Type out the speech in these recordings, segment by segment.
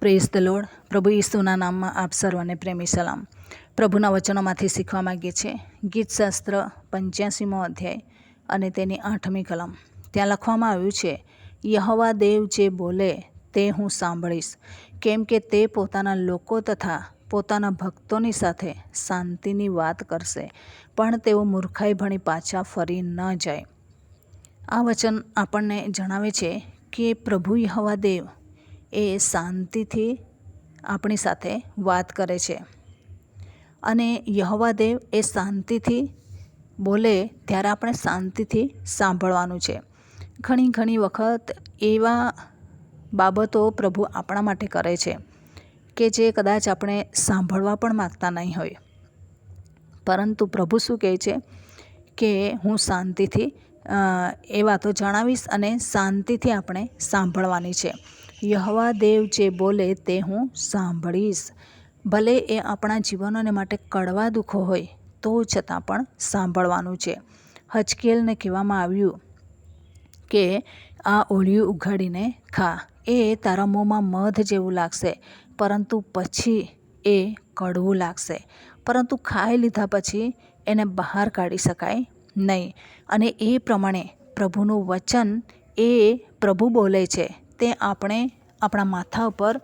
Praise the પ્રભુ ઈસુના નામમાં આપ સર્વને પ્રેમી સલામ. પ્રભુના વચનોમાંથી શીખવા માગીએ છીએ. ગીતશાસ્ત્ર પંચ્યાસીમો અધ્યાય અને તેની આઠમી કલમ. ત્યાં લખવામાં આવ્યું છે, યહવા દેવ જે બોલે તે હું સાંભળીશ. કેમ કે તે પોતાના લોકો તથા પોતાના ભક્તોની સાથે શાંતિની વાત કરશે, પણ તેઓ મૂર્ખાઈ ભણી પાછા ફરી ન જાય. આ વચન આપણને જણાવે છે કે પ્રભુ યહવા દેવ એ શાંતિથી આપણી સાથે વાત કરે છે. અને યહવા દેવ એ શાંતિથી બોલે ત્યારે આપણે શાંતિથી સાંભળવાનું છે. ઘણી ઘણી વખત એવા બાબતો પ્રભુ આપણા માટે કરે છે કે જે કદાચ આપણે સાંભળવા પણ માગતા નહીં હોય. પરંતુ પ્રભુ શું કહે છે કે હું શાંતિથી એ વાતો જણાવીશ અને શાંતિથી આપણે સાંભળવાની છે. યહવા દેવ જે બોલે તે હું સાંભળીશ. ભલે એ આપણા જીવનોને માટે કડવા દુઃખો હોય, તો છતાં પણ સાંભળવાનું છે. હચકેલને કહેવામાં આવ્યું કે, આ ઓળિયું ઉઘાડીને ખા. એ તારા મોંમાં મધ જેવું લાગશે, પરંતુ પછી એ કડવું લાગશે. પરંતુ ખાઈ લીધા પછી એને બહાર કાઢી શકાય નહીં. અને એ પ્રમાણે પ્રભુનું વચન એ પ્રભુ બોલે છે. તે આપણે આપણા માથા ઉપર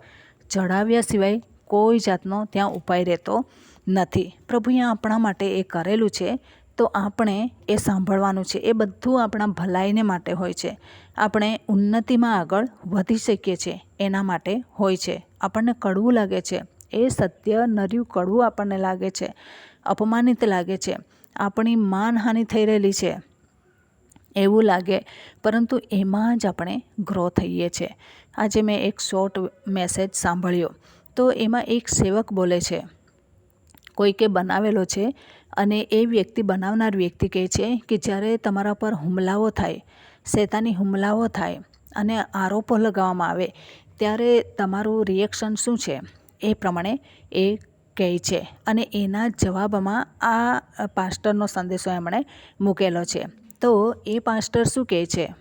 ચડાવ્યા સિવાય કોઈ જાતનો ત્યાં ઉપાય રહેતો નથી. પ્રભુએ આપણા માટે એ કરેલું છે, તો આપણે એ સાંભળવાનું છે. એ બધું આપણા ભલાઈને માટે હોય છે. આપણે ઉન્નતિમાં આગળ વધી શકીએ છીએ, એના માટે હોય છે. આપણને કડવું લાગે છે. એ સત્ય નર્યું કડવું આપણને લાગે છે. અપમાનિત લાગે છે. આપણી માનહાનિ થઈ રહેલી છે. એવું લાગે, પરંતુ એમાં જ આપણે ગ્રો થઈએ છીએ. આજે મેં એક શોર્ટ મેસેજ સાંભળ્યો. તો એમાં એક સેવક બોલે છે, કોઈકે બનાવેલો છે અને એ વ્યક્તિ બનાવનાર વ્યક્તિ કહે છે કે જ્યારે તમારા પર હુમલાઓ થાય, શેતાની હુમલાઓ થાય અને આરોપો લગાવવામાં આવે, ત્યારે તમારું રિએક્શન શું છે? એ પ્રમાણે એ કહે છે. અને એના જવાબમાં આ પાસ્ટરનો સંદેશો એમણે મૂકેલો છે. તો એ પાસ્ટર શું કહે છે?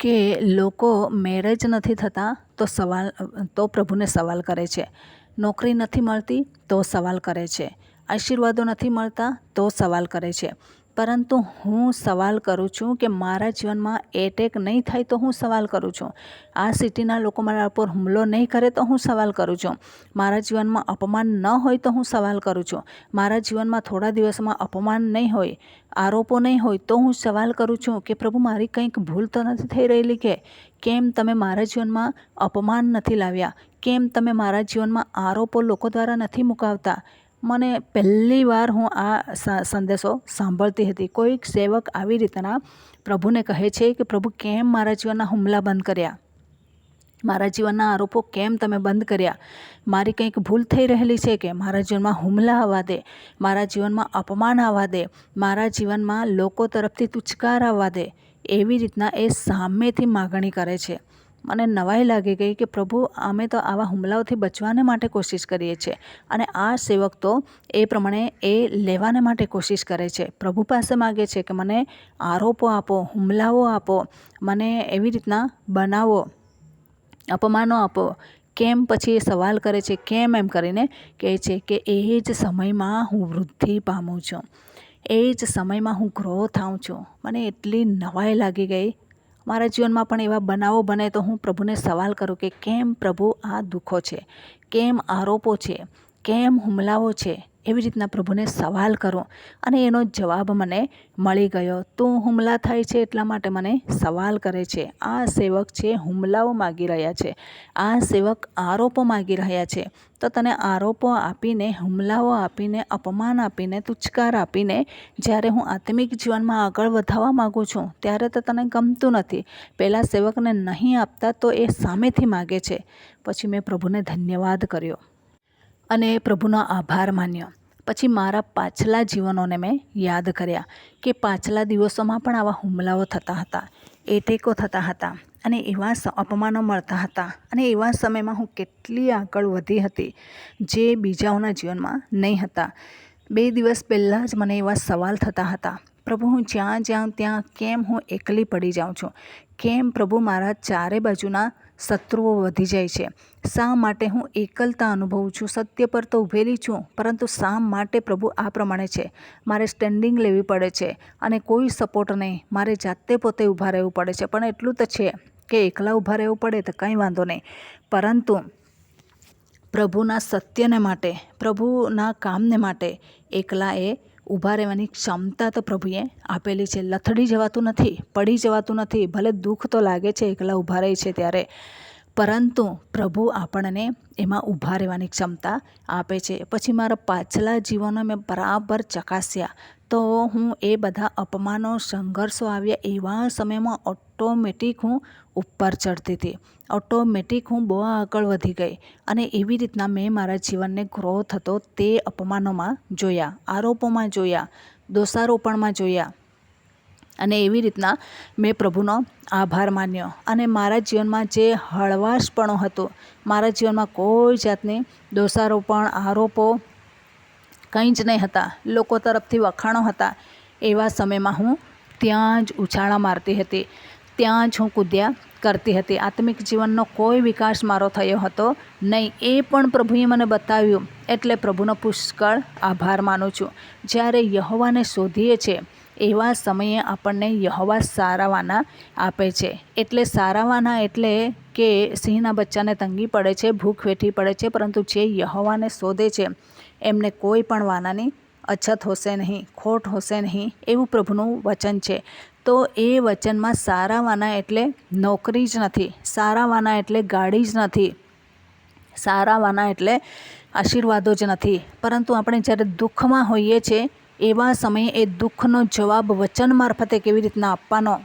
કે લોકો મેરેજ નથી થતા તો સવાલ, તો પ્રભુને સવાલ કરે છે. નોકરી નથી મળતી તો સવાલ કરે છે. આશીર્વાદો નથી મળતા તો સવાલ કરે છે. પરંતુ હું સવાલ કરું છું કે મારા જીવનમાં એટેક નહીં થાય તો હું સવાલ કરું છું. આ સિટીના લોકો મારા પર હુમલો નહીં કરે તો હું સવાલ કરું છું. મારા જીવનમાં અપમાન ન હોય તો હું સવાલ કરું છું. મારા જીવનમાં થોડા દિવસમાં અપમાન નહીં હોય, આરોપો નહીં હોય તો હું સવાલ કરું છું કે પ્રભુ મારી કંઈક ભૂલ તો નથી થઈ રહેલી કે? કેમ તમે મારા જીવનમાં અપમાન નથી લાવ્યા? કેમ તમે મારા જીવનમાં આરોપો લોકો દ્વારા નથી મુકાવતા? મને પહેલી વાર હું આ સંદેશો સાંભળતી હતી. કોઈક સેવક આવી રીતના પ્રભુને કહે છે કે, પ્રભુ, કેમ મારા જીવનના હુમલા બંધ કર્યા? મારા જીવનના આરોપો કેમ તમે બંધ કર્યા? મારી કંઈક ભૂલ થઈ રહેલી છે કે? મારા જીવનમાં હુમલા આવવા દે. મારા જીવનમાં અપમાન આવવા દે. મારા જીવનમાં લોકો તરફથી તુચકાર આવવા દે. એવી રીતના એ સામેથી માગણી કરે છે. મને નવાઈ લાગી ગઈ કે પ્રભુ, અમે તો આવા હુમલાઓથી બચવાને માટે કોશિશ કરીએ છીએ અને આ સેવક તો એ પ્રમાણે એ લેવાને માટે કોશિશ કરે છે. પ્રભુ પાસે માગે છે કે મને આરોપો આપો, હુમલાઓ આપો, મને એવી રીતના બનાવો, અપમાનો આપો. કેમ? પછી એ સવાલ કરે છે, કેમ? એમ કરીને કહે છે કે એ જ સમયમાં હું વૃદ્ધિ પામું છું. એ જ સમયમાં હું ગ્રો થાઉં છું. મને એટલી નવાઈ લાગી ગઈ મારા જીવનમાં પણ એવા બનાવો બને તો હું પ્રભુને સવાલ કરું કે કેમ પ્રભુ આ દુઃખો છે? કેમ આરોપો છે? કેમ હુમલાઓ છે? એવી રીતના પ્રભુને સવાલ કરો અને એનો જવાબ મને મળી ગયો. તું હુમલા થાય છે એટલા માટે મને સવાલ કરે છે. આ સેવક છે, હુમલાઓ માગી રહ્યા છે. આ સેવક આરોપો માગી રહ્યા છે. તો તને આરોપો આપીને, હુમલાઓ આપીને, અપમાન આપીને, તુચકાર આપીને જ્યારે હું આત્મિક જીવનમાં આગળ વધવા માગું છું, ત્યારે તો તને ગમતું નથી. પહેલાં સેવકને નહીં આપતા તો એ સામેથી માગે છે. પછી મેં પ્રભુને ધન્યવાદ કર્યો અને પ્રભુનો આભાર માન્યો. પછી મારા પાછલા જીવનોને મેં યાદ કર્યા કે પાછલા દિવસોમાં પણ આવા હુમલાઓ થતા હતા, એટેકો થતા હતા અને એવા અપમાનો મળતા હતા અને એવા સમયમાં હું કેટલી આગળ વધી હતી જે બીજાઓના જીવનમાં નહીં હતા. બે દિવસ પહેલાં જ મને એવા સવાલ થતા હતા, પ્રભુ, હું જ્યાં જ્યાં ત્યાં કેમ હું એકલી પડી જાઉં છું? કેમ પ્રભુ મારા ચારે બાજુના શત્રુઓ વધી જાય છે. શા માટે હું એકલતા અનુભવું છું? સત્ય પર તો ઊભેલી છું, પરંતુ શા માટે પ્રભુ આ પ્રમાણે છે? મારે સ્ટેન્ડિંગ લેવી પડે છે અને કોઈ સપોર્ટ નહીં. મારે જાતે પોતે ઊભા રહેવું પડે છે, પણ એટલું તો છે કે એકલા ઊભા રહેવું પડે તો કંઈ વાંધો નહીં. પરંતુ પ્રભુના સત્યને માટે, પ્રભુના કામને માટે એકલા એ ઊભા રહેવાની ક્ષમતા તો પ્રભુએ આપેલી છે. લથડી જવાતું નથી, પડી જવાતું નથી. ભલે દુઃખ તો લાગે છે, એકલા ઊભા રહે છે ત્યારે. પરંતુ પ્રભુ આપણને એમાં ઊભા રહેવાની ક્ષમતા આપે છે. પછી મારા પાછલા જીવનો મેં બરાબર ચકાસ્યા. તો હું એ બધા અપમાનો, સંઘર્ષો આવ્યા એવા સમયમાં ઓટોમેટિક હું ઉપર ચડતી હતી. ઓટોમેટિક હું બહુ આગળ વધી ગઈ અને એવી રીતના મેં મારા જીવનને ગ્રો થતો તે અપમાનોમાં જોયા, આરોપોમાં જોયા, દોષારોપણમાં જોયા અને એવી રીતના મેં પ્રભુનો આભાર માન્યો. અને મારા જીવનમાં જે હળવાશપણો હતો, મારા જીવનમાં કોઈ જાતની દોષારોપણ, આરોપો કંઈ જ નહીં હતા. લોકો તરફથી વખાણો હતા. એવા સમયમાં હું ત્યાં જ ઉછાળા મારતી હતી. ત્યાં જ હું કૂદ્યા કરતી હતી. આત્મિક જીવનનો કોઈ વિકાસ મારો થયો હતો નહીં. એ પણ પ્રભુએ મને બતાવ્યું. એટલે પ્રભુનો પુષ્કળ આભાર માનું છું. જ્યારે યહોવાને શોધીએ છીએ એવા સમયે આપણને યહોવા સારાવાના આપે છે. એટલે સારાવાના એટલે કે સિંહના બચ્ચાને તંગી પડે છે, ભૂખ વેઠી પડે છે, પરંતુ જે યહોવાને શોધે છે એમને કોઈ પણ વાનાની અછત હોશે નહીં, ખોટ હોશે નહીં એવું પ્રભુનું વચન છે. તો એ વચનમાં સારા વાના એટલે નોકરી જ નથી, સારા વાના એટલે ગાડી જ નથી, સારા વાના એટલે આશીર્વાદો જ નથી. પરંતુ આપણે જ્યારે દુઃખમાં હોઈએ છીએ, એવા સમયે એ દુઃખનો જવાબ વચન મારફતે કેવી રીતના આપવાનો?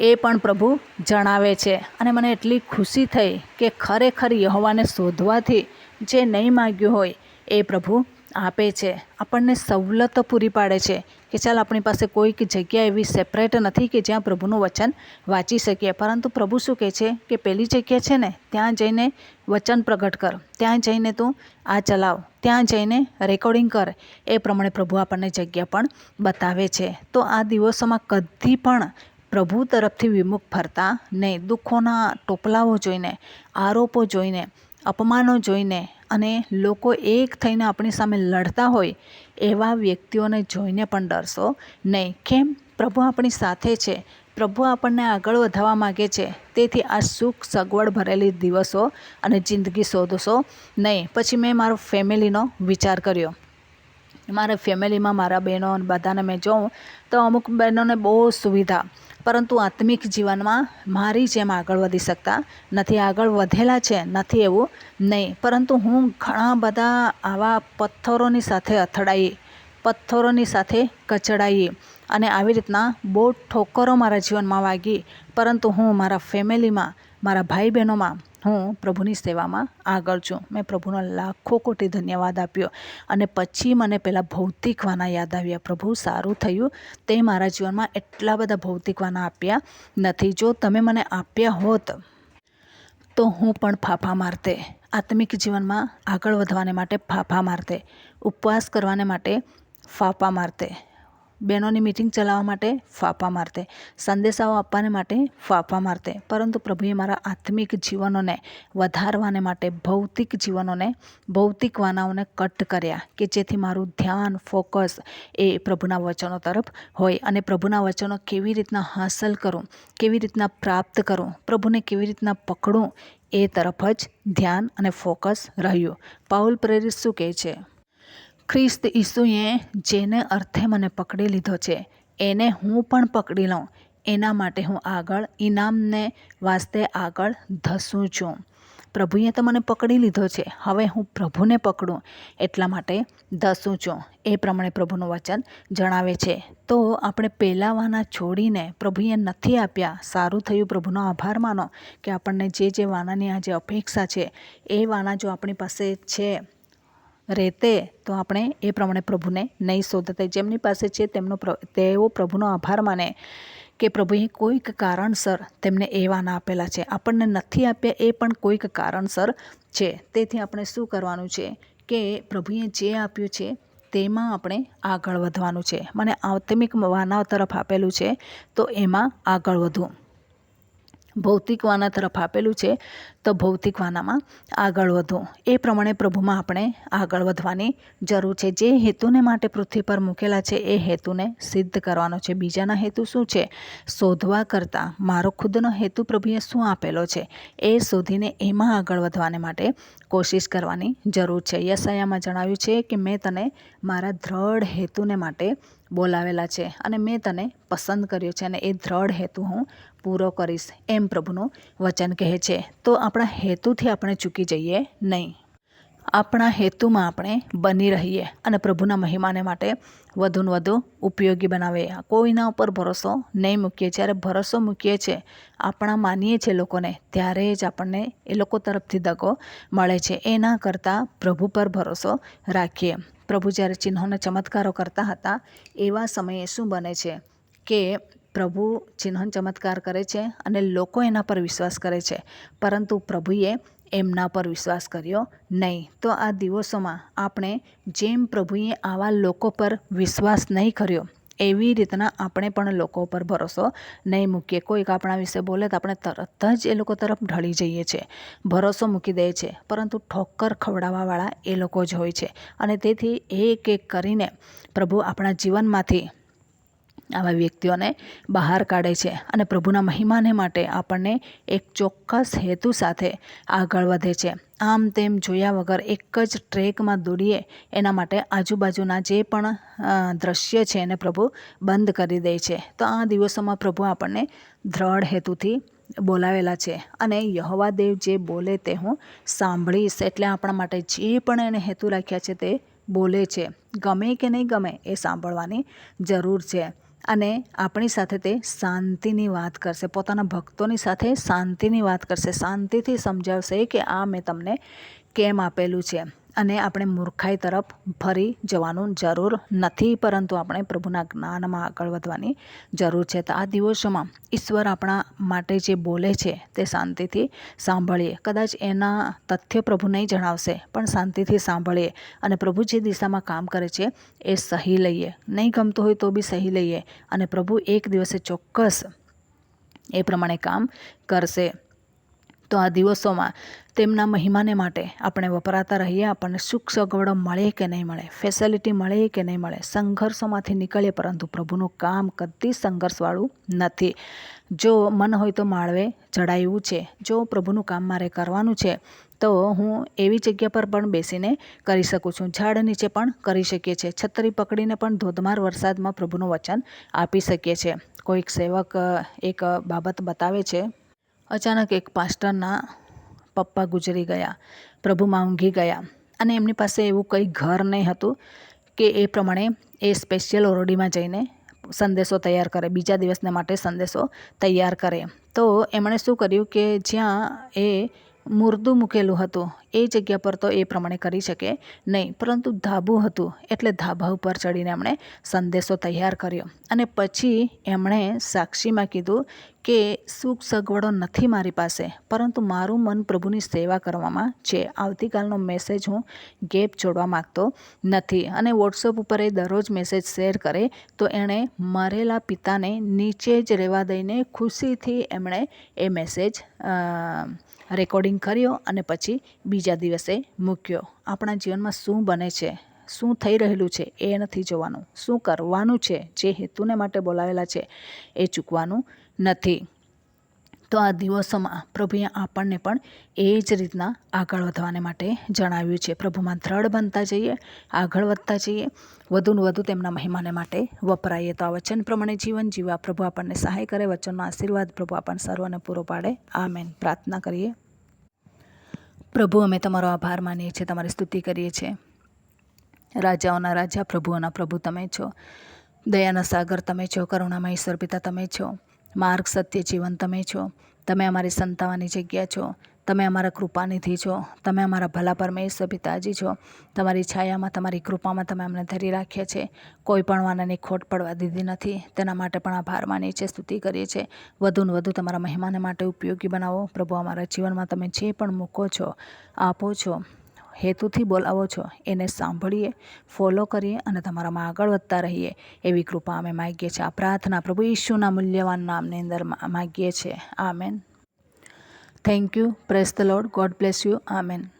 એ પણ પ્રભુ જણાવે છે. અને મને એટલી ખુશી થઈ કે ખરેખર યહોવાને શોધવાથી જે નહીં માગ્યું હોય એ પ્રભુ આપે છે. આપણને સવલતો પૂરી પાડે છે કે ચાલ આપણી પાસે કોઈક જગ્યા એવી સેપરેટ નથી કે જ્યાં પ્રભુનું વચન વાંચી શકીએ. પરંતુ પ્રભુ શું કહે છે કે પેલી જગ્યા છે ને, ત્યાં જઈને વચન પ્રગટ કર. ત્યાં જઈને તું આ ચલાવ. ત્યાં જઈને રેકોર્ડિંગ કર. એ પ્રમાણે પ્રભુ આપણને જગ્યા પણ બતાવે છે. તો આ દિવસોમાં કદી પણ પ્રભુ તરફથી વિમુખ ફરતા નહીં. દુઃખોના ટોપલાઓ જોઈને, આરોપો જોઈને, અપમાનો જોઈને અને લોકો એક થઈને આપણી સામે લડતા હોય, એવા વ્યક્તિઓને જોઈને પણ ડરશો નહીં. કેમ? પ્રભુ આપણી સાથે છે. પ્રભુ આપણને આગળ વધારવા માગે છે. તેથી આ સુખ સગવડ ભરેલી દિવસો અને જિંદગી શોધશો નહીં. પછી મેં મારો ફેમિલીનો વિચાર કર્યો. મારા ફેમિલીમાં મારા બહેનો બધાને મેં જોઉં તો અમુક બહેનોને બહુ સુવિધા. પરંતુ આત્મિક જીવનમાં મારી જેમ આગળ વધી શકતા નથી, આગળ વધેલા છે, નથી એવું નહીં. પરંતુ હું ઘણા બધા આવા પથ્થરોની સાથે અથડાઈ, પથ્થરોની સાથે કચડાઈ અને આવી રીતના બહુ ઠોકરો મારા જીવનમાં વાગી. પરંતુ હું મારા ફેમિલીમાં, મારા ભાઈ બહેનોમાં હું પ્રભુની સેવામાં આગળ છું. મેં પ્રભુનો લાખો કોટી ધન્યવાદ આપ્યો અને પછી મને પહેલાં ભૌતિક વાના યાદ આવ્યા. પ્રભુ, સારું થયું. તે મારા જીવનમાં એટલા બધા ભૌતિક વાના આપ્યા નથી. જો તમે મને આપ્યા હોત તો હું પણ ફાફા મારતે. આત્મિક જીવનમાં આગળ વધવાને માટે ફાફા મારતે. ઉપવાસ કરવાને માટે ફાફા મારતે. બહેનોની મિટિંગ ચલાવવા માટે ફાફા મારતે, સંદેશાઓ આપવાને માટે ફાફા મારતે. પરંતુ પ્રભુએ મારા આત્મિક જીવનોને વધારવાને માટે, ભૌતિક જીવનોને, ભૌતિક વાનાઓને કટ કર્યા કે જેથી મારું ધ્યાન, ફોકસ એ પ્રભુના વચનો તરફ હોય અને પ્રભુના વચનો કેવી રીતના હાંસલ કરું, કેવી રીતના પ્રાપ્ત કરું, પ્રભુને કેવી રીતના પકડું એ તરફ જ ધ્યાન અને ફોકસ રહ્યું. પાઉલ પ્રેરિત શું કહે છે? ખ્રિસ્ત ઈસુએ જેને અર્થે મને પકડી લીધો છે, એને હું પણ પકડી લઉં. એના માટે હું આગળ ઇનામને વાસ્તે આગળ ધસું છું. પ્રભુએ તો મને પકડી લીધો છે, હવે હું પ્રભુને પકડું, એટલા માટે ધસું છું. એ પ્રમાણે પ્રભુનું વચન જણાવે છે. તો આપણે પહેલાં વાના છોડીને પ્રભુએ નથી આપ્યા. સારું થયું, પ્રભુનો આભાર માનો કે આપણને જે જે વાનાની આ જે અપેક્ષા છે, એ વાના જો આપણી પાસે છે રહેતે તો આપણે એ પ્રમાણે પ્રભુને નહીં શોધતે. જેમની પાસે છે તેમનો તેઓ પ્રભુનો આભાર માને કે પ્રભુએ કોઈક કારણસર તેમને એવા ના આપેલા છે. આપણને નથી આપ્યા એ પણ કોઈક કારણસર છે. તેથી આપણે શું કરવાનું છે કે પ્રભુએ જે આપ્યું છે તેમાં આપણે આગળ વધવાનું છે. મને આત્મિક વાના તરફ આપેલું છે તો એમાં આગળ વધવું. ભૌતિક વાના તરફ આપેલું છે તો ભૌતિક વાનામાં આગળ વધો. એ પ્રમાણે પ્રભુમાં આપણે આગળ વધવાની જરૂર છે. જે હેતુને માટે પૃથ્વી પર મૂકેલા છે, એ હેતુને સિદ્ધ કરવાનો છે. બીજાના હેતુ શું છે? શોધવા કરતાં. મારો ખુદનો હેતુ પ્રભુએ શું આપેલો છે? એ શોધીને એમાં આગળ વધવાને માટે કોશિશ કરવાની જરૂર છે. યસાયામાં જણાવ્યું છે કે મેં તને મારા દ્રઢ હેતુને માટે બોલાવેલા છે અને મેં તને પસંદ કર્યો છે અને એ દ્રઢ હેતુ હું પૂરો કરીશ. એમ પ્રભુનું વચન કહે છે. તો આપણા હેતુથી આપણે ચૂકી જઈએ? નહીં. આપણા હેતુમાં આપણે બની રહીએ અને પ્રભુના મહિમાને માટે વધુને વધુ ઉપયોગી બનાવીએ. કોઈના ઉપર ભરોસો નહીં મૂકીએ. જ્યારે ભરોસો મૂકીએ છીએ, આપણા માનીએ છીએ લોકોને, ત્યારે જ આપણને એ લોકો તરફથી દગો મળે છે. એના કરતાં પ્રભુ પર ભરોસો રાખીએ. પ્રભુ જ્યારે ચિહ્નોને ચમત્કારો કરતા હતા, એવા સમયે શું બને છે કે પ્રભુ ચિહ્ન ચમત્કાર કરે છે અને લોકો એના પર વિશ્વાસ કરે છે. પરંતુ પ્રભુએ એમના પર વિશ્વાસ કર્યો નહીં. તો આ દિવસોમાં આપણે જેમ પ્રભુએ આવા લોકો પર વિશ્વાસ નહીં કર્યો, એવી રીતના આપણે પણ લોકો પર ભરોસો નહીં મૂકીએ. કોઈક આપણા વિશે બોલે તો આપણે તરત જ એ લોકો તરફ ઢળી જઈએ છીએ. ભરોસો મૂકી દે છે, પરંતુ ઠોક્કર ખવડાવવાવાળા એ લોકો જ હોય છે. અને તેથી એક એક કરીને પ્રભુ આપણા જીવનમાંથી આવા વ્યક્તિઓને બહાર કાઢે છે અને પ્રભુના મહિમાને માટે આપણને એક ચોક્કસ હેતુ સાથે આગળ વધે છે. આમ તેમ જોયા વગર એક જ ટ્રેકમાં દોડીએ એના માટે આજુબાજુના જે પણ દ્રશ્ય છે એને પ્રભુ બંધ કરી દે છે. તો આ દિવસોમાં પ્રભુ આપણને દ્રઢ હેતુથી બોલાવેલા છે અને યહવાદેવ જે બોલે તે હું સાંભળીશ એટલે આપણા માટે જે પણ એને હેતુ રાખ્યા છે તે બોલે છે. ગમે કે નહીં ગમે એ સાંભળવાની જરૂર છે. અને આપણી સાથે તે શાંતિની વાત કરશે. પોતાના ભક્તોની સાથે શાંતિની વાત કરશે. શાંતિથી સમજાવશે કે આ મેં તમને કેમ આપેલું છે. અને આપણે મૂર્ખાઈ તરફ ફરી જવાનું જરૂર નથી, પરંતુ આપણે પ્રભુના જ્ઞાનમાં આગળ વધવાની જરૂર છે. તો આ દિવસોમાં ઈશ્વર આપણા માટે જે બોલે છે તે શાંતિથી સાંભળીએ. કદાચ એના તથ્ય પ્રભુ નહીં જણાવશે, પણ શાંતિથી સાંભળીએ અને પ્રભુ જે દિશામાં કામ કરે છે એ સહી લઈએ. નહીં ગમતું હોય તો બી સહી લઈએ અને પ્રભુ એક દિવસે ચોક્કસ એ પ્રમાણે કામ કરશે. તો આ દિવસોમાં તેમના મહિમાને માટે આપણે વપરાતા રહીએ, આપણને સુખ સગવડો મળે કે નહીં મળે ફેસિલિટી મળે કે નહીં મળે, સંઘર્ષોમાંથી નીકળીએ પરંતુ પ્રભુનું કામ કદી સંઘર્ષવાળું નથી. જો મન હોય તો માળવે ચડાવ્યું છે. જો પ્રભુનું કામ મારે કરવાનું છે, તો હું એવી જગ્યા પર પણ બેસીને કરી શકું છું. ઝાડ નીચે પણ કરી શકીએ છીએ. છત્રી પકડીને પણ ધોધમાર વરસાદમાં પ્રભુનું વચન આપી શકીએ છીએ. કોઈક સેવક, એક બાબત બતાવે છે. અચાનક એક પાસ્ટરના પપ્પા ગુજરી ગયા પ્રભુમાં ઊંઘી ગયા અને એમની પાસે એવું કંઈ ઘર નહીં હતું કે એ પ્રમાણે એ સ્પેશિયલ ઓરડીમાં જઈને સંદેશો તૈયાર કરે, બીજા દિવસને માટે સંદેશો તૈયાર કરે. તો એમણે શું કર્યું કે જ્યાં એ મુર્દું મૂકેલું હતું એ જગ્યા પર તો એ પ્રમાણે કરી શકે નહીં, પરંતુ ધાબું હતું એટલે ધાબા ઉપર ચડીને એમણે સંદેશો તૈયાર કર્યો અને પછી એમણે સાક્ષીમાં કીધું કે, સુખ સગવડો નથી મારી પાસે, પરંતુ મારું મન પ્રભુની સેવા કરવામાં છે. આવતીકાલનો મેસેજ હું ગેપ છોડવા માગતો નથી અને વોટ્સઅપ ઉપર એ દરરોજ મેસેજ શેર કરે તો એણે મરેલા પિતાને નીચે જ રહેવા દઈને ખુશીથી એમણે એ મેસેજ રેકોર્ડિંગ કર્યો અને પછી બીજા દિવસે મૂક્યો. આપણા જીવનમાં શું બને છે? શું થઈ રહેલું છે? એ નથી જોવાનું. શું કરવાનું છે? જે હેતુને માટે બોલાવેલા છે, એ ચૂકવાનું નથી. તો આ દિવસોમાં પ્રભુએ આપણને પણ એ જ રીતના આગળ વધવાને માટે જણાવ્યું છે. પ્રભુમાં દ્રઢ બનતા જઈએ, આગળ વધતા જઈએ, વધુને વધુ તેમના મહિમાને માટે વપરાઈએ. તો આ વચન પ્રમાણે જીવન જીવવા પ્રભુ આપણને સહાય કરે, વચનનો આશીર્વાદ પ્રભુ આપણને સર્વને પૂરો પાડે. આમેન. પ્રાર્થના કરીએ. પ્રભુ, અમે તમારો આભાર માનીએ છીએ, તમારી સ્તુતિ કરીએ છીએ. રાજાઓના રાજા, પ્રભુઓના પ્રભુ તમે છો. દયાના સાગર તમે છો, કરુણામય ઈશ્વર પિતા તમે છો. માર્ગ, સત્ય, જીવન તમે છો. તમે અમારી સંતાવાની જગ્યા છો. તમે અમારા કૃપાનિધિ છો. તમે અમારા ભલા પરમેશ્વર પિતાજી છો. તમારી છાયામાં, તમારી કૃપામાં તમે અમને ધરી રાખ્યા છે. કોઈ પણ વાનાની ખોટ પડવા દીધી નથી. તેના માટે પણ આભાર માનીએ છીએ, સ્તુતિ કરીએ છીએ. વધુને વધુ તમારા મહેમાને માટે ઉપયોગી બનાવો. પ્રભુ, અમારા જીવનમાં તમે જે પણ મૂકો છો, આપો છો, હેતુથી બોલાવો છો, એને સાંભળીએ ફોલો કરીએ અને તમારામાં આગળ વધતા રહીએ. એવી કૃપા અમે માગીએ છીએ. આ પ્રાર્થના પ્રભુ ઈશુના મૂલ્યવાન નામની અંદર માગીએ છીએ. આમેન. Thank you. Praise the Lord. God bless you. Amen.